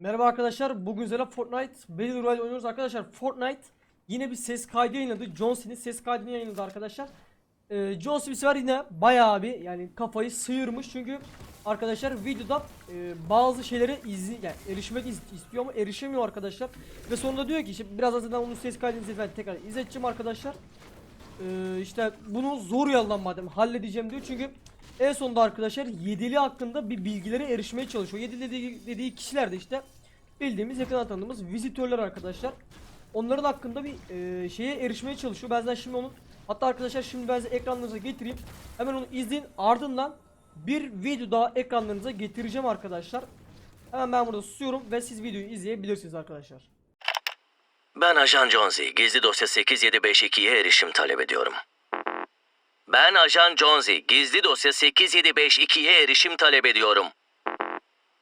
Merhaba arkadaşlar. Bugün sizlerle Fortnite Battle Royale oynuyoruz arkadaşlar. Fortnite yine bir ses kaydı yayınladı. John Cena ses kaydını yayınladı arkadaşlar. Ee, John Cena bu sefer yine bayağı bir yani kafayı sıyırmış çünkü arkadaşlar videoda e, bazı şeylere izin yani erişmek is- istiyor ama erişemiyor arkadaşlar. Ve sonunda diyor ki işte birazdan zaten onun ses kaydını ben tekrar izleteceğim arkadaşlar. Ee, işte bunu zor yoldan madem halledeceğim diyor çünkü en sonunda arkadaşlar yedili hakkında bir bilgilere erişmeye çalışıyor. Yedili dediği, dediği kişiler de işte bildiğimiz yakın tanıdığımız vizitörler arkadaşlar. Onların hakkında bir e, şeye erişmeye çalışıyor. Ben şimdi onun hatta arkadaşlar şimdi ben size ekranlarınıza getireyim. Hemen onu izleyin. Ardından bir video daha ekranlarınıza getireceğim arkadaşlar. Hemen ben burada susuyorum ve siz videoyu izleyebilirsiniz arkadaşlar. Ben Ajan Jonesy. Gizli dosya 8752'ye erişim talep ediyorum. Ben Ajan Jonesy. Gizli dosya 8752'ye erişim talep ediyorum.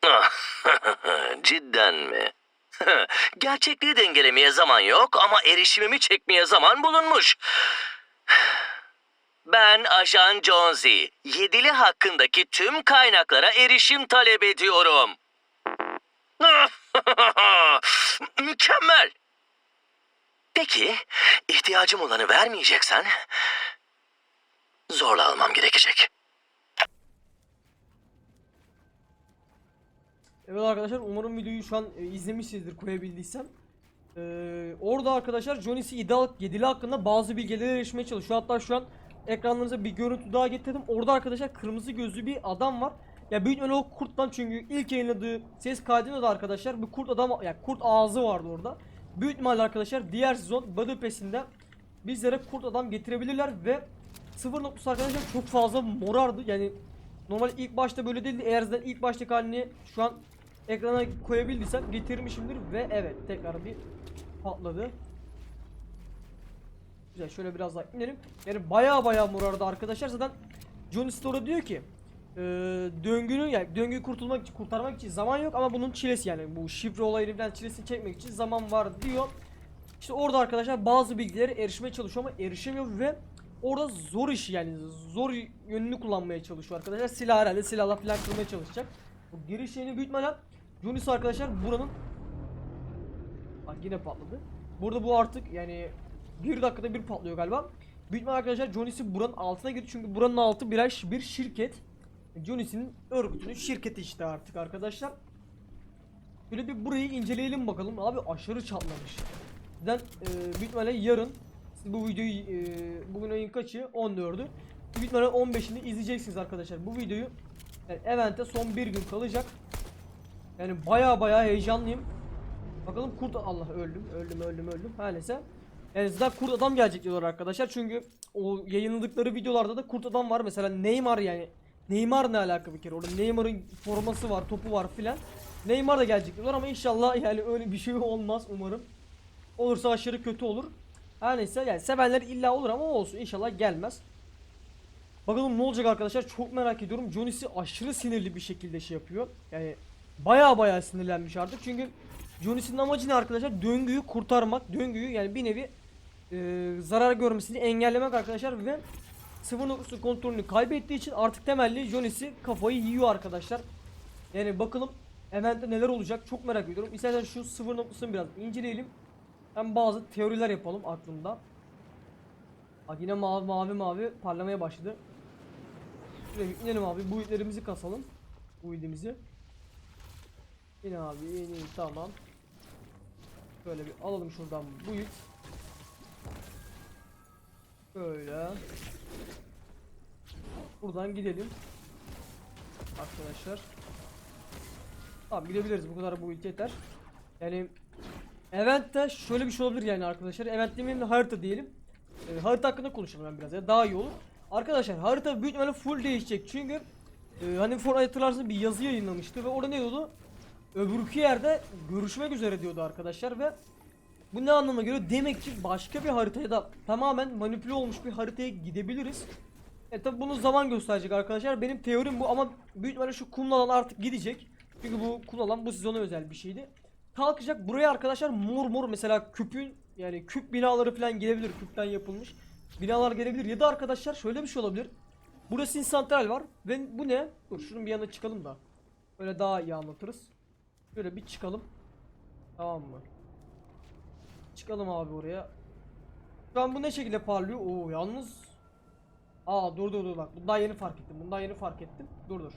Ah, Cidden mi? Gerçekliği dengelemeye zaman yok ama erişimimi çekmeye zaman bulunmuş. Ben Ajan Jonesy. Yedili hakkındaki tüm kaynaklara erişim talep ediyorum. Mükemmel. Peki, ihtiyacım olanı vermeyeceksen zorla almam gerekecek. Evet arkadaşlar umarım videoyu şu an e, izlemişsinizdir koyabildiysem. Ee, orada arkadaşlar Johnny C. yedili hakkında bazı bilgilere erişmeye çalışıyor. Hatta şu an ekranlarınıza bir görüntü daha getirdim. Orada arkadaşlar kırmızı gözlü bir adam var. Ya büyük ihtimalle o kurttan çünkü ilk yayınladığı ses kaydında da arkadaşlar bir kurt adam ya kurt ağzı vardı orada. Büyük ihtimalle arkadaşlar diğer sezon Battle bizlere kurt adam getirebilirler ve sıfır noktası arkadaşlar çok fazla morardı. Yani normal ilk başta böyle değildi. Eğer zaten ilk baştaki halini şu an ekrana koyabildiysem getirmişimdir ve evet tekrar bir patladı. Güzel şöyle biraz daha inelim. Yani baya baya morardı arkadaşlar. Zaten Johnny Stor'a diyor ki e, döngünün yani döngüyü kurtulmak için kurtarmak için zaman yok ama bunun çilesi yani bu şifre olayını falan çilesini çekmek için zaman var diyor. İşte orada arkadaşlar bazı bilgilere erişmeye çalışıyor ama erişemiyor ve orada zor işi yani zor yönünü kullanmaya çalışıyor arkadaşlar. Silah herhalde silahla falan kırmaya çalışacak. Bu giriş büyük ihtimalle Johnny's arkadaşlar buranın Bak yine patladı. Burada bu artık yani bir dakikada bir patlıyor galiba. Büyük ihtimalle arkadaşlar Johnny'si buranın altına girdi çünkü buranın altı bir, bir şirket. Johnny'sinin örgütünün şirketi işte artık arkadaşlar. Böyle bir burayı inceleyelim bakalım. Abi aşırı çatlamış. Neden e, büyük ihtimalle yarın bu videoyu e, bugün ayın kaçı? 14'ü. Büyük ihtimalle 15'inde izleyeceksiniz arkadaşlar. Bu videoyu yani event'e son bir gün kalacak. Yani baya baya heyecanlıyım. Bakalım kurt Allah öldüm öldüm öldüm öldüm. Her neyse. Yani zaten kurt adam gelecek diyorlar arkadaşlar. Çünkü o yayınladıkları videolarda da kurt adam var. Mesela Neymar yani. Neymar ne alaka bir kere? Orada Neymar'ın forması var, topu var filan. Neymar da gelecek diyorlar ama inşallah yani öyle bir şey olmaz umarım. Olursa aşırı kötü olur. Her neyse yani sevenler illa olur ama olsun inşallah gelmez. Bakalım ne olacak arkadaşlar çok merak ediyorum. Johnny'si aşırı sinirli bir şekilde şey yapıyor. Yani baya baya sinirlenmiş artık çünkü Johnny'sinin amacı ne arkadaşlar? Döngüyü kurtarmak. Döngüyü yani bir nevi e, zarar görmesini engellemek arkadaşlar ve sıfır noktası kontrolünü kaybettiği için artık temelli Johnny'si kafayı yiyor arkadaşlar. Yani bakalım eventte neler olacak çok merak ediyorum. İstersen şu sıfır noktasını biraz inceleyelim. Hem bazı teoriler yapalım aklımda. Bak yine mavi mavi mavi parlamaya başladı. Şuraya inelim abi. Bu itlerimizi kasalım. Bu itimizi. Yine abi in in tamam. Böyle bir alalım şuradan bu it. Böyle. Buradan gidelim. Arkadaşlar. Tamam gidebiliriz bu kadar bu it yeter. Yani Event'te şöyle bir şey olabilir yani arkadaşlar. Event demeyelim de harita diyelim. Ee, harita hakkında konuşalım ben biraz ya daha iyi olur. Arkadaşlar harita büyük ihtimalle full değişecek çünkü e, hani Fortnite hatırlarsınız bir yazı yayınlamıştı ve orada ne diyordu? Öbürkü yerde görüşmek üzere diyordu arkadaşlar ve bu ne anlama geliyor? Demek ki başka bir haritaya da tamamen manipüle olmuş bir haritaya gidebiliriz. E tabi bunu zaman gösterecek arkadaşlar. Benim teorim bu ama büyük ihtimalle şu kumlu alan artık gidecek. Çünkü bu kumlu alan bu sezona özel bir şeydi. Kalkacak buraya arkadaşlar mor mor mesela küpün yani küp binaları falan gelebilir. Küpten yapılmış binalar gelebilir. Ya da arkadaşlar şöyle bir şey olabilir. Burası santral var ve bu ne? Dur şunun bir yanına çıkalım da. Böyle daha iyi anlatırız. Şöyle bir çıkalım. Tamam mı? Çıkalım abi oraya. Şu an bu ne şekilde parlıyor? Oo yalnız. Aa dur dur dur bak. Bundan yeni fark ettim. Bundan yeni fark ettim. Dur dur.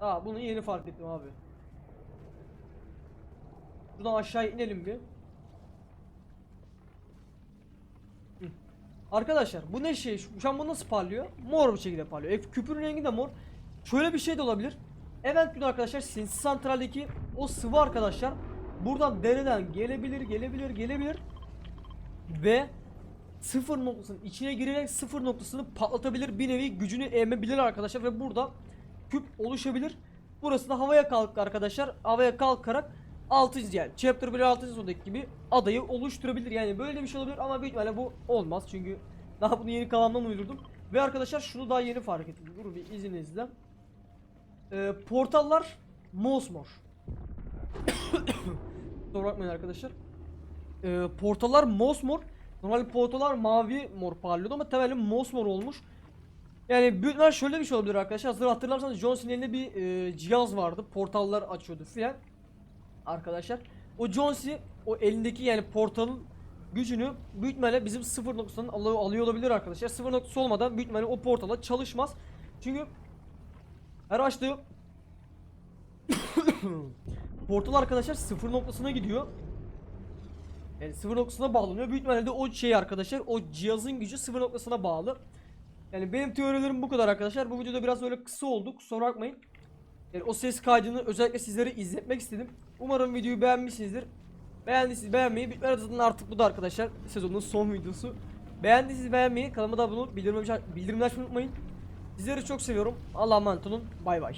Aa bunu yeni fark ettim abi. Buradan aşağı inelim bir. Arkadaşlar bu ne şey? Şu an bu nasıl parlıyor? Mor bir şekilde parlıyor. E, küpürün rengi de mor. Şöyle bir şey de olabilir. Event günü arkadaşlar sinsi santraldeki o sıvı arkadaşlar buradan dereden gelebilir, gelebilir, gelebilir ve sıfır noktasının içine girerek sıfır noktasını patlatabilir. Bir nevi gücünü emebilir arkadaşlar ve burada küp oluşabilir. Burası da havaya kalktı arkadaşlar. Havaya kalkarak 6. yani chapter 1 6. sondaki gibi adayı oluşturabilir. Yani böyle bir şey olabilir ama büyük ihtimalle bu olmaz. Çünkü daha bunu yeni kalandan uydurdum. Ve arkadaşlar şunu daha yeni fark ettim. Dur bir izninizle. Ee, portallar mosmor. Kusura bakmayın arkadaşlar. Ee, portallar mosmor. Normalde portallar mavi mor parlıyordu ama temelli mosmor olmuş. Yani büyük şöyle bir şey olabilir arkadaşlar. Hazır hatırlarsanız John Cena'nın bir e, cihaz vardı. Portallar açıyordu filan. Arkadaşlar. O John Cena o elindeki yani portalın gücünü büyük ihtimalle bizim sıfır noktasından alıyor, olabilir arkadaşlar. Sıfır noktası olmadan büyük ihtimalle o portala çalışmaz. Çünkü her açtığı portal arkadaşlar sıfır noktasına gidiyor. Yani sıfır noktasına bağlanıyor. Büyük ihtimalle de o şey arkadaşlar o cihazın gücü sıfır noktasına bağlı. Yani benim teorilerim bu kadar arkadaşlar. Bu videoda biraz böyle kısa oldu. Kusura bakmayın. Yani o ses kaydını özellikle sizlere izletmek istedim. Umarım videoyu beğenmişsinizdir. Beğendiyseniz beğenmeyi, bitmez zaten artık bu da arkadaşlar sezonun son videosu. Beğendiyseniz beğenmeyi, kanalıma da abone olup bildirim, bildirimleri açmayı unutmayın. Sizleri çok seviyorum. Allah'a emanet olun. Bay bay.